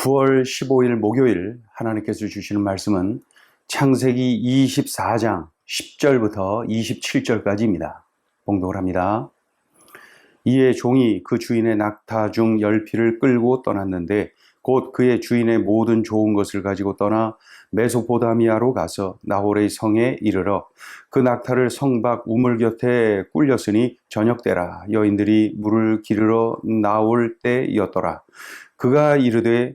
9월 15일 목요일 하나님께서 주시는 말씀은 창세기 24장 10절부터 27절까지입니다. 봉독을 합니다. 이에 종이 그 주인의 낙타 중 열피를 끌고 떠났는데 곧 그의 주인의 모든 좋은 것을 가지고 떠나 메소포다미아로 가서 나홀의 성에 이르러 그 낙타를 성밖 우물 곁에 꿀렸으니 저녁 때라 여인들이 물을 기르러 나올 때였더라 그가 이르되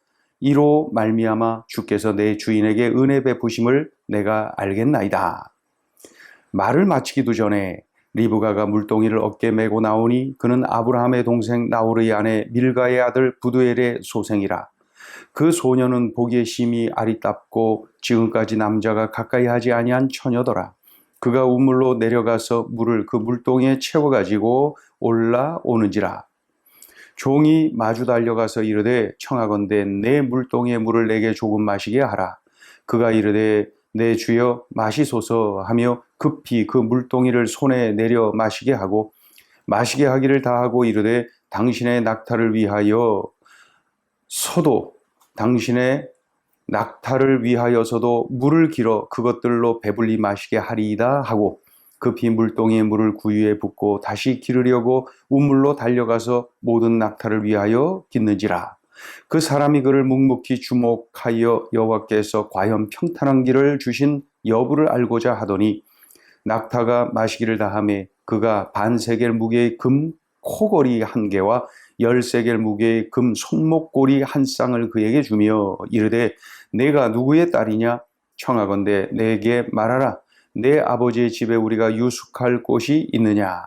이로 말미암아 주께서 내 주인에게 은혜 베푸심을 내가 알겠나이다. 말을 마치기도 전에 리브가가 물동이를 어깨 메고 나오니 그는 아브라함의 동생 나우르의 아내 밀가의 아들 부두엘의 소생이라. 그 소녀는 보기에 심히 아리답고 지금까지 남자가 가까이 하지 아니한 처녀더라. 그가 우물로 내려가서 물을 그 물동이에 채워 가지고 올라오는지라. 종이 마주 달려가서 이르되 청하건대 내 물동이에 물을 내게 조금 마시게 하라. 그가 이르되 내 주여 마시소서 하며 급히 그 물동이를 손에 내려 마시게 하고 마시게 하기를 다하고 이르되 당신의 낙타를 위하여 서도 당신의 낙타를 위하여서도 물을 길어 그것들로 배불리 마시게 하리이다 하고 급히 물동이에 물을 구유에 붓고 다시 기르려고 우물로 달려가서 모든 낙타를 위하여 깃는지라. 그 사람이 그를 묵묵히 주목하여 여호와께서 과연 평탄한 길을 주신 여부를 알고자 하더니 낙타가 마시기를 다함에 그가 반세겔 무게의 금 코걸이 한 개와 열세겔 무게의 금 손목고리 한 쌍을 그에게 주며 이르되 내가 누구의 딸이냐? 청하건대 내게 말하라 내 아버지의 집에 우리가 유숙할 곳이 있느냐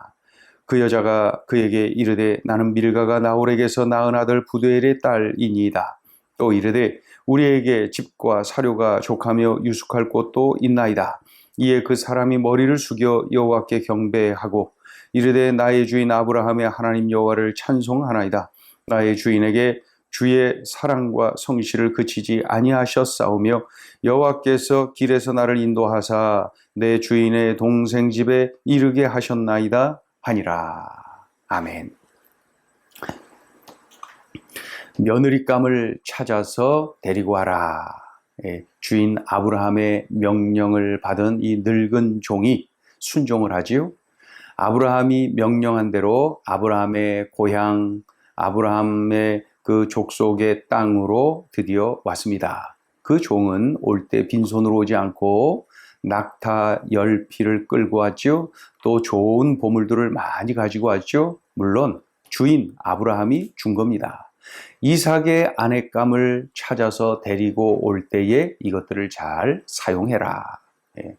그 여자가 그에게 이르되 나는 밀가가 나홀에게서 낳은 아들 부두엘의 딸이니이다. 또 이르되 우리에게 집과 사료가 족하며 유숙할 곳도 있나이다. 이에 그 사람이 머리를 숙여 여호와께 경배하고 이르되 나의 주인 아브라함의 하나님 여호와를 찬송하나이다. 나의 주인에게 주의 사랑과 성실을 그치지 아니하셨사오며 여호와께서 길에서 나를 인도하사 내 주인의 동생 집에 이르게 하셨나이다 하니라. 아멘. 며느리감을 찾아서 데리고 와라. 예, 주인 아브라함의 명령을 받은 이 늙은 종이 순종을 하지요. 아브라함이 명령한 대로 아브라함의 고향, 아브라함의 그 족속의 땅으로 드디어 왔습니다. 그 종은 올 때 빈손으로 오지 않고 낙타 열피를 끌고 왔죠. 또 좋은 보물들을 많이 가지고 왔죠. 물론 주인 아브라함이 준 겁니다. 이삭의 아내감을 찾아서 데리고 올 때에 이것들을 잘 사용해라. 예.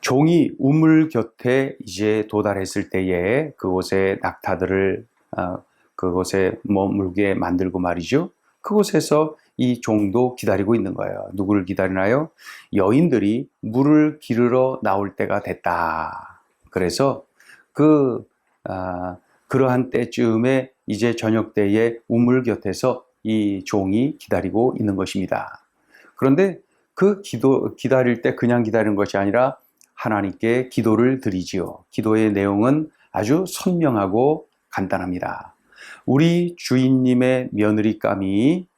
종이 우물 곁에 이제 도달했을 때에 그곳에 낙타들을 어, 그곳에 머물게 만들고 말이죠. 그곳에서 이 종도 기다리고 있는 거예요. 누구를 기다리나요? 여인들이 물을 기르러 나올 때가 됐다. 그래서 그 아, 그러한 때쯤에 이제 저녁 때에 우물 곁에서 이 종이 기다리고 있는 것입니다. 그런데 그 기도 기다릴 때 그냥 기다리는 것이 아니라 하나님께 기도를 드리지요. 기도의 내용은 아주 선명하고 간단합니다. 우리 주인님의 며느리감이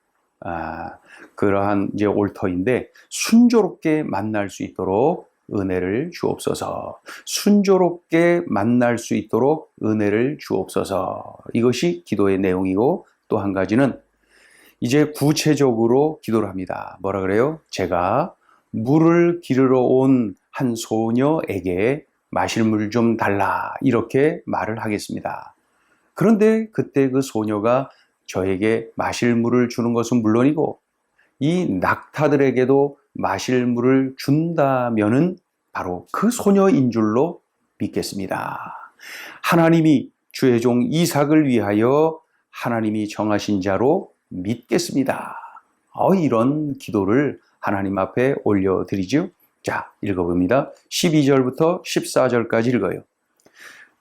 아, 그러한 이제 올터인데 순조롭게 만날 수 있도록 은혜를 주옵소서. 순조롭게 만날 수 있도록 은혜를 주옵소서. 이것이 기도의 내용이고 또 한 가지는 이제 구체적으로 기도를 합니다. 뭐라 그래요? 제가 물을 기르러 온 한 소녀에게 마실 물 좀 달라. 이렇게 말을 하겠습니다. 그런데 그때 그 소녀가 저에게 마실 물을 주는 것은 물론이고 이 낙타들에게도 마실 물을 준다면은 바로 그 소녀인 줄로 믿겠습니다. 하나님이 주의 종 이삭을 위하여 하나님이 정하신 자로 믿겠습니다. 어, 이런 기도를 하나님 앞에 올려드리죠. 자, 읽어봅니다. 12절부터 14절까지 읽어요.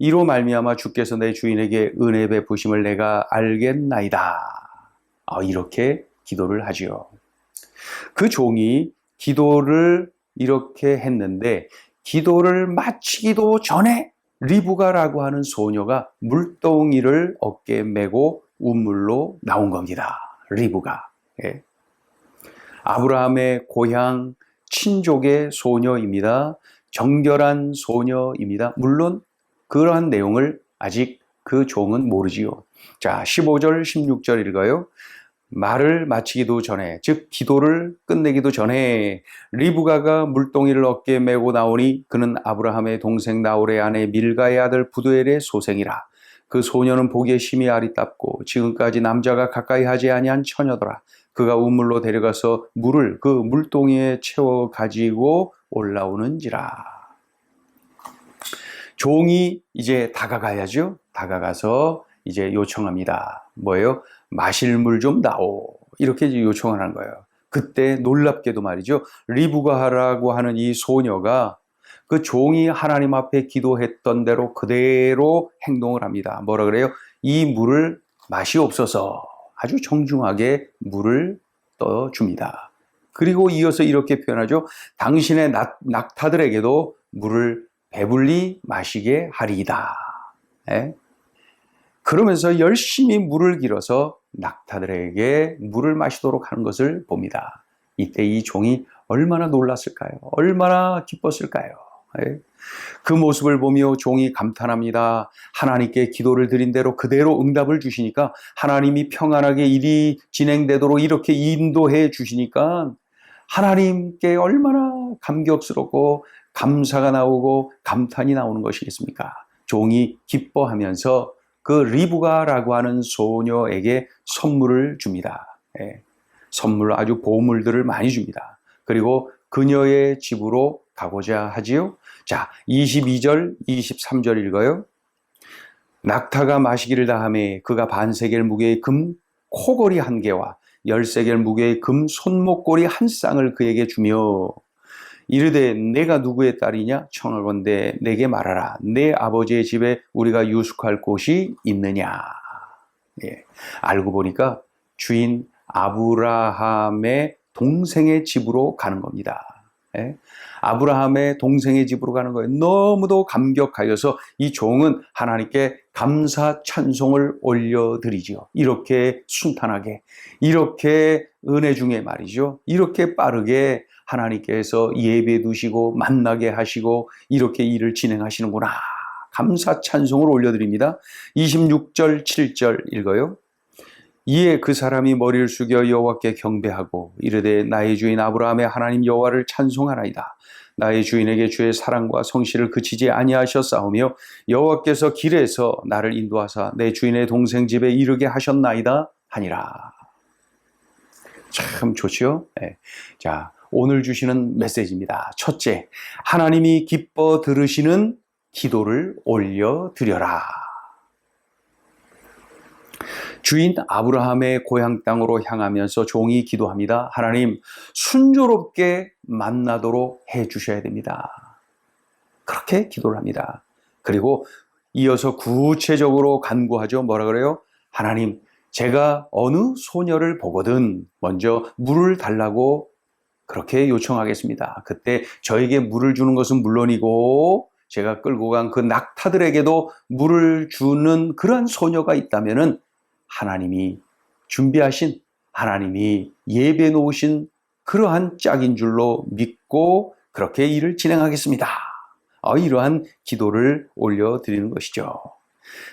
이로 말미암아 주께서 내 주인에게 은혜 베푸심을 내가 알겠나이다. 아, 이렇게 기도를 하지요. 그 종이 기도를 이렇게 했는데 기도를 마치기도 전에 리브가라고 하는 소녀가 물동이를 어깨에 메고 우물로 나온 겁니다. 리브가. 예. 아브라함의 고향 친족의 소녀입니다. 정결한 소녀입니다. 물론 그러한 내용을 아직 그 종은 모르지요. 자, 15절, 16절 읽어요. 말을 마치기도 전에, 즉 기도를 끝내기도 전에 리브가가 물동이를 어깨에 메고 나오니 그는 아브라함의 동생 나홀의 아내 밀가의 아들 부두엘의 소생이라. 그 소녀는 보기에 심히 아리답고 지금까지 남자가 가까이 하지 아니한 처녀더라. 그가 우물로 데려가서 물을 그 물동이에 채워 가지고 올라오는지라. 종이 이제 다가가야죠. 다가가서 이제 요청합니다. 뭐예요? 마실 물좀 다오. 이렇게 요청을 하는 거예요. 그때 놀랍게도 말이죠. 리브가하라고 하는 이 소녀가 그 종이 하나님 앞에 기도했던 대로 그대로 행동을 합니다. 뭐라 그래요? 이 물을 마시옵소서. 아주 정중하게 물을 떠줍니다. 그리고 이어서 이렇게 표현하죠. 당신의 낙, 낙타들에게도 물을 배불리 마시게 하리이다. 예? 그러면서 열심히 물을 길어서 낙타들에게 물을 마시도록 하는 것을 봅니다. 이때 이 종이 얼마나 놀랐을까요? 얼마나 기뻤을까요? 예? 그 모습을 보며 종이 감탄합니다. 하나님께 기도를 드린 대로 그대로 응답을 주시니까 하나님이 평안하게 일이 진행되도록 이렇게 인도해 주시니까 하나님께 얼마나 감격스럽고 감사가 나오고 감탄이 나오는 것이겠습니까? 종이 기뻐하면서 그 리브가라고 하는 소녀에게 선물을 줍니다. 예. 선물 아주 보물들을 많이 줍니다. 그리고 그녀의 집으로 가고자 하지요. 자, 22절, 23절 읽어요. 낙타가 마시기를 다함에 그가 반세겔 무게의 금 코걸이 한 개와 열세겔 무게의 금 손목걸이 한 쌍을 그에게 주며 이르되 내가 누구의 딸이냐 청하건대 내게 말하라 내 아버지의 집에 우리가 유숙할 곳이 있느냐 예. 알고 보니까 주인 아브라함의 동생의 집으로 가는 겁니다. 예? 아브라함의 동생의 집으로 가는 거예요. 너무도 감격하여서 이 종은 하나님께 감사 찬송을 올려드리지요. 이렇게 순탄하게, 이렇게 은혜 중에 말이죠. 이렇게 빠르게 하나님께서 예배 두시고 만나게 하시고 이렇게 일을 진행하시는구나. 감사 찬송을 올려드립니다. 26절, 7절 읽어요. 이에 그 사람이 머리를 숙여 여호와께 경배하고 이르되 나의 주인 아브라함의 하나님 여호와를 찬송하나이다. 나의 주인에게 주의 사랑과 성실을 그치지 아니하셨사오며 여호와께서 길에서 나를 인도하사 내 주인의 동생 집에 이르게 하셨나이다 하니라. 참 좋지요? 네. 자, 오늘 주시는 메시지입니다. 첫째, 하나님이 기뻐 들으시는 기도를 올려 드려라. 주인 아브라함의 고향 땅으로 향하면서 종이 기도합니다. 하나님, 순조롭게 만나도록 해 주셔야 됩니다. 그렇게 기도를 합니다. 그리고 이어서 구체적으로 간구하죠. 뭐라 그래요? 하나님, 제가 어느 소녀를 보거든 먼저 물을 달라고 그렇게 요청하겠습니다. 그때 저에게 물을 주는 것은 물론이고 제가 끌고 간 그 낙타들에게도 물을 주는 그러한 소녀가 있다면은 하나님이 준비하신 하나님이 예배 놓으신 그러한 짝인 줄로 믿고 그렇게 일을 진행하겠습니다. 어, 이러한 기도를 올려드리는 것이죠.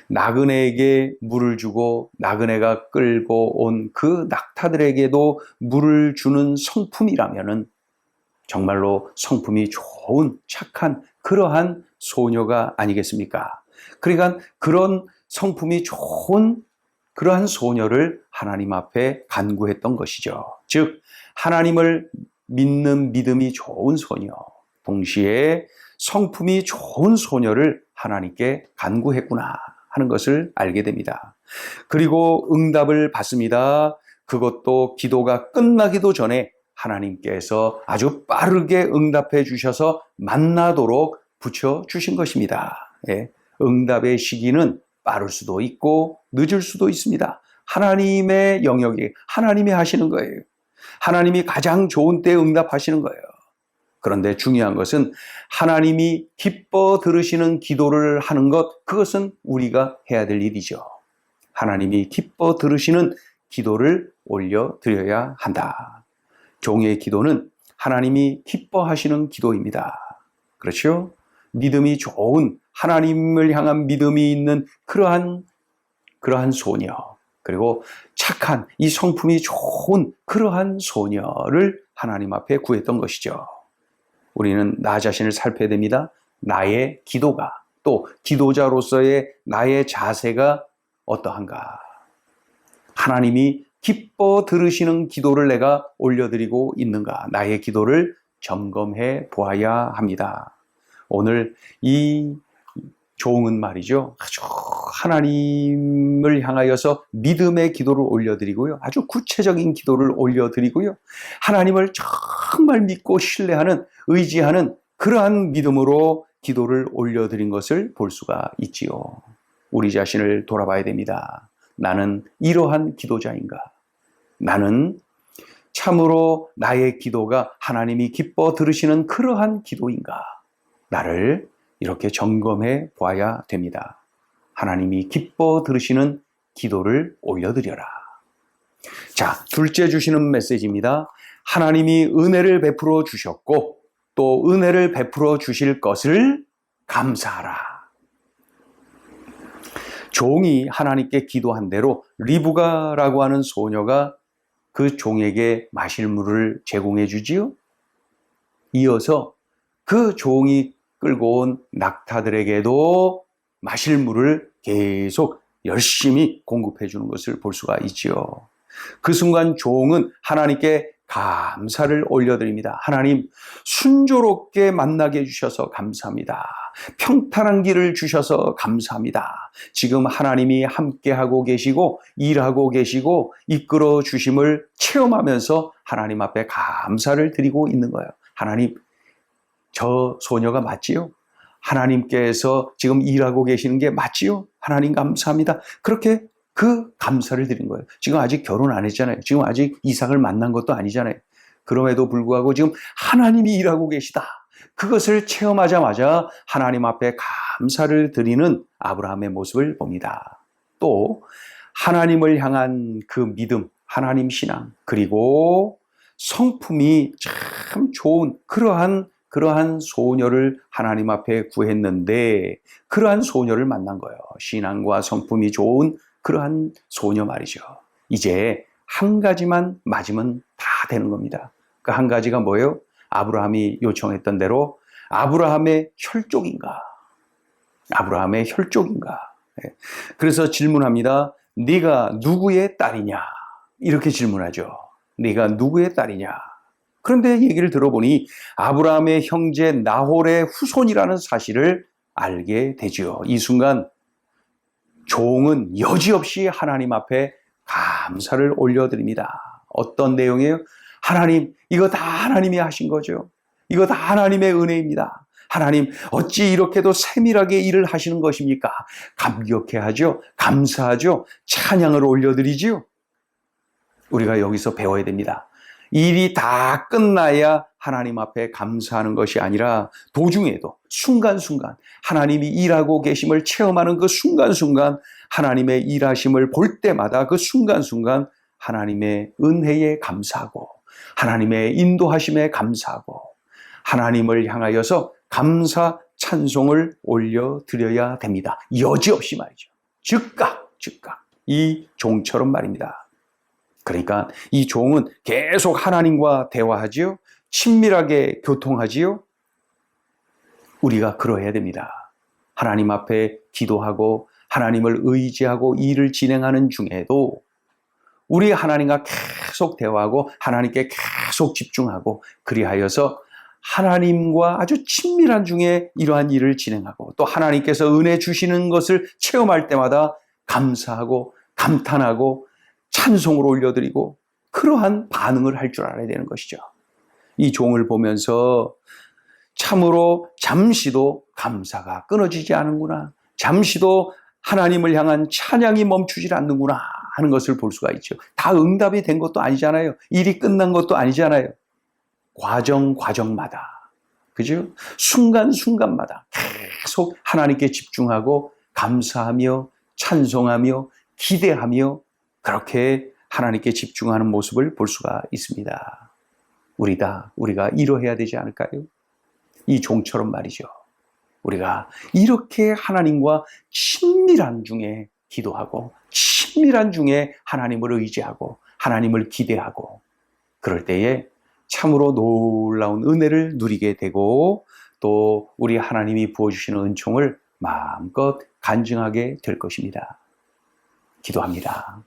나그네에게 물을 주고 나그네가 끌고 온 그 낙타들에게도 물을 주는 성품이라면은 정말로 성품이 좋은 착한 그러한 소녀가 아니겠습니까? 그러니까 그런 성품이 좋은 그러한 소녀를 하나님 앞에 간구했던 것이죠. 즉 하나님을 믿는 믿음이 좋은 소녀, 동시에 성품이 좋은 소녀를 하나님께 간구했구나 하는 것을 알게 됩니다. 그리고 응답을 받습니다. 그것도 기도가 끝나기도 전에 하나님께서 아주 빠르게 응답해 주셔서 만나도록 붙여 주신 것입니다. 예, 응답의 시기는 빠를 수도 있고 늦을 수도 있습니다. 하나님의 영역이 하나님이 하시는 거예요. 하나님이 가장 좋은 때 응답하시는 거예요. 그런데 중요한 것은 하나님이 기뻐 들으시는 기도를 하는 것, 그것은 우리가 해야 될 일이죠. 하나님이 기뻐 들으시는 기도를 올려드려야 한다. 종의 기도는 하나님이 기뻐하시는 기도입니다. 그렇죠? 믿음이 좋은 하나님을 향한 믿음이 있는 그러한 그러한 소녀 그리고 착한 이 성품이 좋은 그러한 소녀를 하나님 앞에 구했던 것이죠. 우리는 나 자신을 살펴야 됩니다. 나의 기도가 또 기도자로서의 나의 자세가 어떠한가? 하나님이 기뻐 들으시는 기도를 내가 올려드리고 있는가? 나의 기도를 점검해 보아야 합니다. 오늘 이 종은 말이죠. 아주 하나님을 향하여서 믿음의 기도를 올려드리고요. 아주 구체적인 기도를 올려드리고요. 하나님을 정 말 믿고 신뢰하는, 의지하는 그러한 믿음으로 기도를 올려드린 것을 볼 수가 있지요. 우리 자신을 돌아봐야 됩니다. 나는 이러한 기도자인가? 나는 참으로 나의 기도가 하나님이 기뻐 들으시는 그러한 기도인가? 나를 이렇게 점검해 봐야 됩니다. 하나님이 기뻐 들으시는 기도를 올려드려라. 자, 둘째 주시는 메시지입니다. 하나님이 은혜를 베풀어 주셨고 또 은혜를 베풀어 주실 것을 감사하라. 종이 하나님께 기도한 대로 리브가라고 하는 소녀가 그 종에게 마실 물을 제공해 주지요. 이어서 그 종이 끌고 온 낙타들에게도 마실 물을 계속 열심히 공급해 주는 것을 볼 수가 있지요. 그 순간 종은 하나님께 감사를 올려드립니다. 하나님, 순조롭게 만나게 해주셔서 감사합니다. 평탄한 길을 주셔서 감사합니다. 지금 하나님이 함께하고 계시고, 일하고 계시고, 이끌어 주심을 체험하면서 하나님 앞에 감사를 드리고 있는 거예요. 하나님, 저 소녀가 맞지요? 하나님께서 지금 일하고 계시는 게 맞지요? 하나님 감사합니다. 그렇게 그 감사를 드린 거예요. 지금 아직 결혼 안 했잖아요. 지금 아직 이삭을 만난 것도 아니잖아요. 그럼에도 불구하고 지금 하나님이 일하고 계시다. 그것을 체험하자마자 하나님 앞에 감사를 드리는 아브라함의 모습을 봅니다. 또 하나님을 향한 그 믿음, 하나님 신앙, 그리고 성품이 참 좋은 그러한 그러한 소녀를 하나님 앞에 구했는데 그러한 소녀를 만난 거예요. 신앙과 성품이 좋은 그러한 소녀 말이죠. 이제 한 가지만 맞으면 다 되는 겁니다. 그 한 가지가 뭐예요? 아브라함이 요청했던 대로 아브라함의 혈족인가? 아브라함의 혈족인가? 예. 그래서 질문합니다. 네가 누구의 딸이냐? 이렇게 질문하죠. 네가 누구의 딸이냐? 그런데 얘기를 들어보니 아브라함의 형제 나홀의 후손이라는 사실을 알게 되지요. 이 순간 종은 여지없이 하나님 앞에 감사를 올려드립니다. 어떤 내용이에요? 하나님, 이거 다 하나님이 하신 거죠. 이거 다 하나님의 은혜입니다. 하나님, 어찌 이렇게도 세밀하게 일을 하시는 것입니까? 감격해 하죠. 감사하죠. 찬양을 올려드리지요. 우리가 여기서 배워야 됩니다. 일이 다 끝나야 하나님 앞에 감사하는 것이 아니라 도중에도 순간순간 하나님이 일하고 계심을 체험하는 그 순간순간 하나님의 일하심을 볼 때마다 그 순간순간 하나님의 은혜에 감사하고 하나님의 인도하심에 감사하고 하나님을 향하여서 감사 찬송을 올려드려야 됩니다. 여지없이 말이죠. 즉각, 즉각. 이 종처럼 말입니다. 그러니까 이 종은 계속 하나님과 대화하지요. 친밀하게 교통하지요? 우리가 그러해야 됩니다. 하나님 앞에 기도하고 하나님을 의지하고 일을 진행하는 중에도 우리 하나님과 계속 대화하고 하나님께 계속 집중하고 그리하여서 하나님과 아주 친밀한 중에 이러한 일을 진행하고 또 하나님께서 은혜 주시는 것을 체험할 때마다 감사하고 감탄하고 찬송을 올려드리고 그러한 반응을 할 줄 알아야 되는 것이죠. 이 종을 보면서 참으로 잠시도 감사가 끊어지지 않는구나. 잠시도 하나님을 향한 찬양이 멈추질 않는구나 하는 것을 볼 수가 있죠. 다 응답이 된 것도 아니잖아요. 일이 끝난 것도 아니잖아요. 과정 과정마다 그죠? 순간순간마다 계속 하나님께 집중하고 감사하며 찬송하며 기대하며 그렇게 하나님께 집중하는 모습을 볼 수가 있습니다. 우리다 우리가 이러해야 되지 않을까요? 이 종처럼 말이죠. 우리가 이렇게 하나님과 친밀한 중에 기도하고 친밀한 중에 하나님을 의지하고 하나님을 기대하고 그럴 때에 참으로 놀라운 은혜를 누리게 되고 또 우리 하나님이 부어주시는 은총을 마음껏 간증하게 될 것입니다. 기도합니다.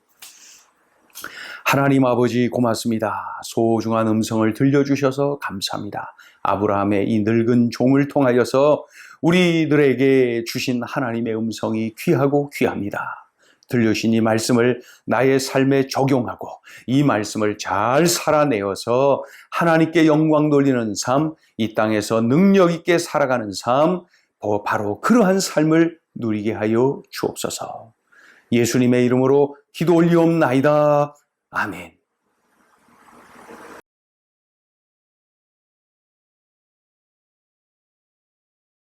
하나님 아버지 고맙습니다. 소중한 음성을 들려주셔서 감사합니다. 아브라함의 이 늙은 종을 통하여서 우리들에게 주신 하나님의 음성이 귀하고 귀합니다. 들려주신 이 말씀을 나의 삶에 적용하고 이 말씀을 잘 살아내어서 하나님께 영광 돌리는 삶, 이 땅에서 능력 있게 살아가는 삶, 바로 그러한 삶을 누리게 하여 주옵소서. 예수님의 이름으로 기도 올리옵나이다. 아멘.